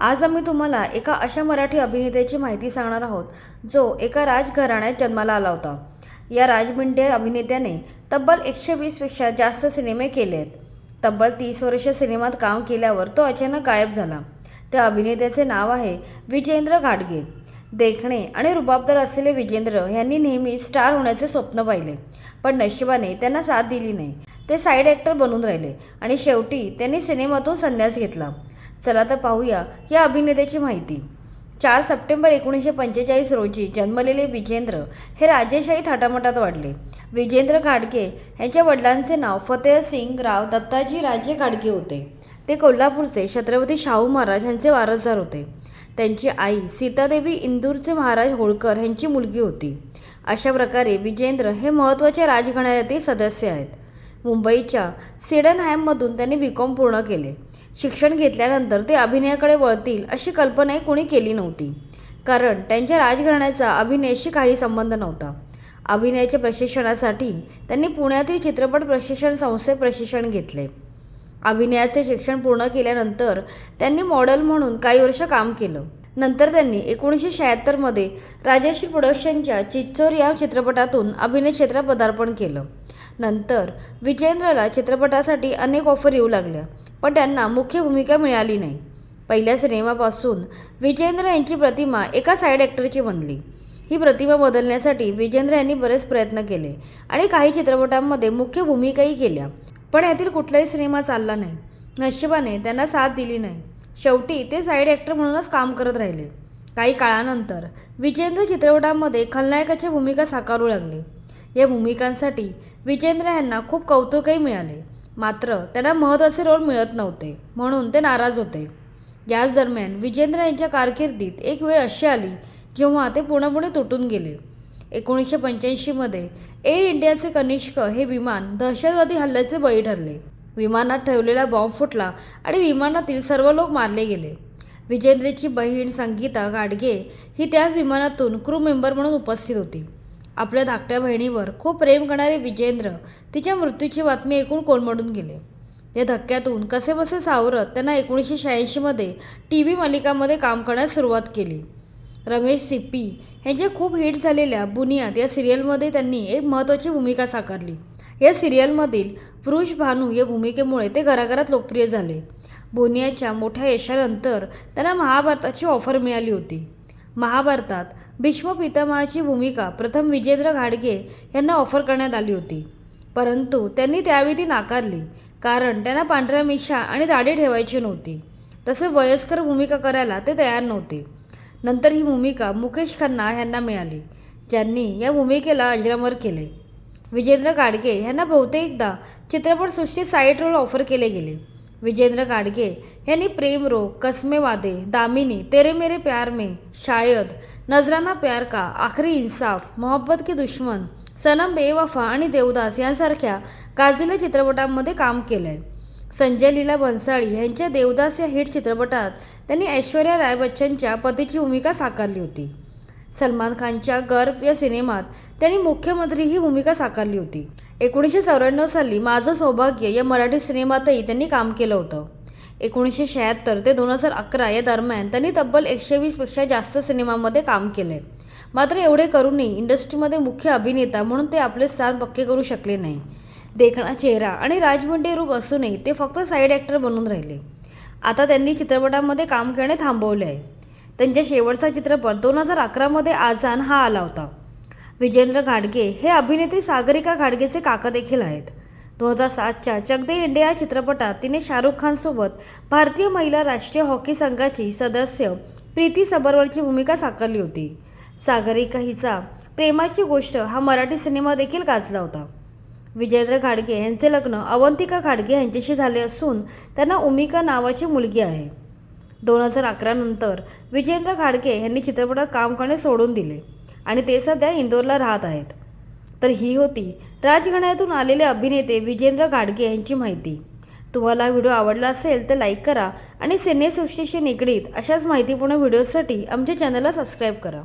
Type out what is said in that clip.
आज आम्ही तुम्हाला एका अशा मराठी अभिनेत्याची माहिती सांगणार आहोत जो एका राजघराण्यात जन्माला आला होता. या राजमिंडे अभिनेत्याने तब्बल एकशे वीसपेक्षा जास्त सिनेमे केले आहेत तब्बल तीस वर्ष सिनेमात काम केल्यावर तो अचानक गायब झाला. त्या अभिनेत्याचे नाव आहे विजेंद्र घाटगे. देखणे आणि रुबाबदार असलेले विजेंद्र यांनी नेहमी स्टार होण्याचे स्वप्न पाहिले पण नशिबाने त्यांना साथ दिली नाही. ते साईड ॲक्टर बनून राहिले आणि शेवटी त्यांनी सिनेमातून संन्यास घेतला. चला तर पाहूया. या अभिनेत्याची माहिती. चार सप्टेंबर एकोणीसशे पंचेचाळीस रोजी जन्मलेले विजेंद्र हे राजेशाही थाटामाटात वाढले. विजेंद्र घाडगे यांच्या वडिलांचे नाव फतेह सिंग राव दत्ताजी राजे घाडगे होते. ते कोल्हापूरचे छत्रपती शाहू महाराज यांचे वारसदार होते. त्यांची आई सीतादेवी इंदूरचे महाराज होळकर यांची मुलगी होती. अशा प्रकारे विजेंद्र हे महत्त्वाचे राजघराण्यातील सदस्य आहेत. मुंबईच्या सिडनहॅममधून त्यांनी बी. कॉम पूर्ण केले. शिक्षण घेतल्यानंतर ते अभिनयाकडे वळतील अशी कल्पनाही कोणी केली नव्हती. कारण त्यांच्या राजघराण्याचा अभिनयाशी काही संबंध नव्हता. अभिनयाच्या प्रशिक्षणासाठी त्यांनी पुण्यातील चित्रपट प्रशिक्षण संस्थेत प्रशिक्षण घेतले. अभिनयाचे शिक्षण पूर्ण केल्यानंतर त्यांनी मॉडेल म्हणून काही वर्ष काम केलं. नंतर त्यांनी एकोणीसशे शहात्तरमध्ये राजश्री प्रोडक्शनच्या चित्चोर या चित्रपटातून अभिनय क्षेत्रात पदार्पण केलं. नंतर विजेंद्रला चित्रपटासाठी अनेक ऑफर येऊ लागल्या पण त्यांना मुख्य भूमिका मिळाली नाही. पहिल्या सिनेमापासून विजेंद्र यांची प्रतिमा एका साईड ॲक्टरची बनली. ही प्रतिमा बदलण्यासाठी विजेंद्र यांनी बरेच प्रयत्न केले आणि काही चित्रपटांमध्ये मुख्य भूमिकाही केल्या पण यातील कुठलाही सिनेमा चालला नाही. नशिबाने त्यांना साथ दिली नाही. शेवटी ते साईड ॲक्टर म्हणूनच काम करत राहिले. काही काळानंतर विजेंद्र चित्रपटांमध्ये खलनायकाच्या भूमिका साकारू लागली. या भूमिकांसाठी विजेंद्र यांना खूप कौतुकही मिळाले. मात्र त्यांना महत्त्वाचे रोल मिळत नव्हते म्हणून ते नाराज होते. याच दरम्यान विजेंद्र यांच्या कारकिर्दीत एक वेळ अशी आली जेव्हा ते पूर्णपणे तुटून गेले. एकोणीसशे पंच्याऐंशीमध्ये एअर इंडियाचे कनिष्क हे विमान दहशतवादी हल्ल्याचे बळी ठरले. विमानात ठेवलेला बॉम्ब फुटला आणि विमानातील सर्व लोक मारले गेले. विजेंद्रची बहीण संगीता गाडगे ही त्याच विमानातून क्रू मेंबर म्हणून उपस्थित होती. आपल्या धाकट्या बहिणीवर खूप प्रेम करणारे विजेंद्र तिच्या मृत्यूची बातमी ऐकून कोलमडून गेले. या धक्क्यातून कसेबसे सावरत त्यांना एकोणीसशे शहाऐंशीमध्ये टी व्ही मालिकामध्ये काम करण्यास सुरुवात केली. रमेश सिप्पी यांच्या खूप हिट झालेल्या बुनियाद या सिरियलमध्ये त्यांनी एक महत्त्वाची भूमिका साकारली. या सिरियलमधील पुरुष भानू या भूमिकेमुळे ते घराघरात लोकप्रिय झाले. बुनियाच्या मोठ्या यशानंतर त्यांना महाभारताची ऑफर मिळाली होती. महाभारतात भीष्म पितामहाची भूमिका प्रथम विजेंद्र घाडगे यांना ऑफर करण्यात आली होती. परंतु त्यांनी त्यावेळी ती नाकारली कारण त्यांना पांढऱ्या मिशा आणि दाढी ठेवायची नव्हती. तसे वयस्कर भूमिका करायला ते तयार नव्हते. नंतर ही भूमिका मुकेश खन्ना यांना मिळाली ज्यांनी या भूमिकेला अजरामर केले. विजेंद्र गाडगे यांना बहुतेकदा चित्रपटसृष्टीत साईड रोल ऑफर केले गेले. विजेंद्र गाडगे यांनी प्रेम रोग कसमे वादे दामिनी तेरे मेरे प्यार में शायद नजराना प्यार का आखरी इन्साफ मोहब्बत की दुश्मन सनम बेवफा आणि देवदास यांसारख्या गाजलेल्या चित्रपटांमध्ये काम केलं आहे संजय लीला भन्साळी यांच्या देवदास या हिट चित्रपटात त्यांनी ऐश्वर्या राय बच्चनच्या पतीची भूमिका साकारली होती. सलमान खानच्या गर्व या सिनेमात त्यांनी मुख्यमंत्री ही भूमिका साकारली होती. एकोणीसशे चौऱ्याण्णव साली माझं सौभाग्य या मराठी सिनेमातही त्यांनी काम केलं होतं. एकोणीसशे शहात्तर ते दोन हजार अकरा या दरम्यान त्यांनी तब्बल एकशे वीसपेक्षा जास्त सिनेमामध्ये काम केले मात्र एवढे करूनही इंडस्ट्रीमध्ये मुख्य अभिनेता म्हणून ते आपले स्थान पक्के करू शकले नाही. देखणा चेहरा आणि राजमंडे रूप असूनही ते फक्त साईड ॲक्टर बनून राहिले. आता त्यांनी चित्रपटामध्ये काम करणे थांबवले आहे. त्यांच्या शेवटचा चित्रपट दोन हजार अकरामध्ये आझान हा आला होता. विजेंद्र घाडगे हे अभिनेत्री सागरिका घाडगेचे काका देखील आहेत. दोन हजार सातच्या चक दे इंडिया या चित्रपटात तिने शाहरुख खानसोबत भारतीय महिला राष्ट्रीय हॉकी संघाची सदस्य प्रीती सबरवालची भूमिका साकारली होती. सागरिका हिचा प्रेमाची गोष्ट हा मराठी सिनेमा देखील गाजला होता. विजेंद्र घाडगे यांचे लग्न अवंतिका घाडगे यांच्याशी झाले असून त्यांना उमिका नावाची मुलगी आहे. दोन हजार अकरानंतर विजेंद्र घाडगे यांनी चित्रपटात काम करणे सोडून दिले. आणि ते सध्या इंदोरला राहत आहेत. तर ही होती राजघराण्यातून आलेले अभिनेते विजेंद्र घाडगे यांची माहिती. तुम्हाला व्हिडिओ आवडला असेल तर लाईक करा आणि सिनेसृष्टीशी निगडीत अशाच माहितीपूर्ण व्हिडिओसाठी आमच्या चॅनलला सबस्क्राईब करा.